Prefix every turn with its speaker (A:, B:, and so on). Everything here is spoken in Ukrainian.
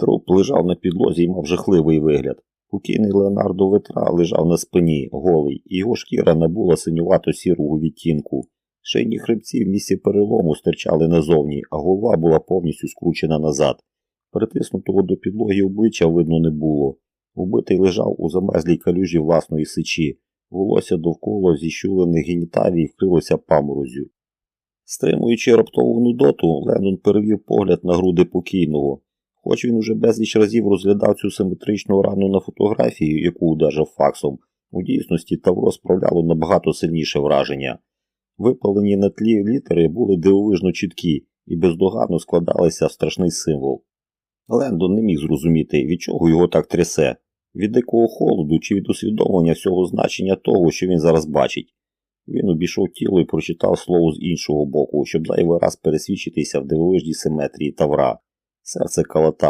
A: Труп лежав на підлозі і мав жахливий вигляд. Покійний Леонардо Ветра лежав на спині, голий, і його шкіра набула синювато сірого відтінку. Шийні хребці в місці перелому стирчали назовні, а голова була повністю скручена назад. Притиснутого до підлоги обличчя видно не було. Убитий лежав у замерзлій калюжі власної сичі. Волосся довкола зіщулених геніталій вкрилося паморозю. Стримуючи раптову нудоту, Леннон перевів погляд на груди покійного. Хоч він уже безліч разів розглядав цю симетричну рану на фотографії, яку удержав факсом, у дійсності Тавро справляло набагато сильніше враження. Випалені на тлі літери були дивовижно чіткі і бездоганно складалися в страшний символ. Лендон не міг зрозуміти, від чого його так трясе, від дикого холоду чи від усвідомлення всього значення того, що він зараз бачить. Він обійшов тіло і прочитав слово з іншого боку, щоб зайвий раз пересвідчитися в дивовижній симетрії Тавра. Серце калатало.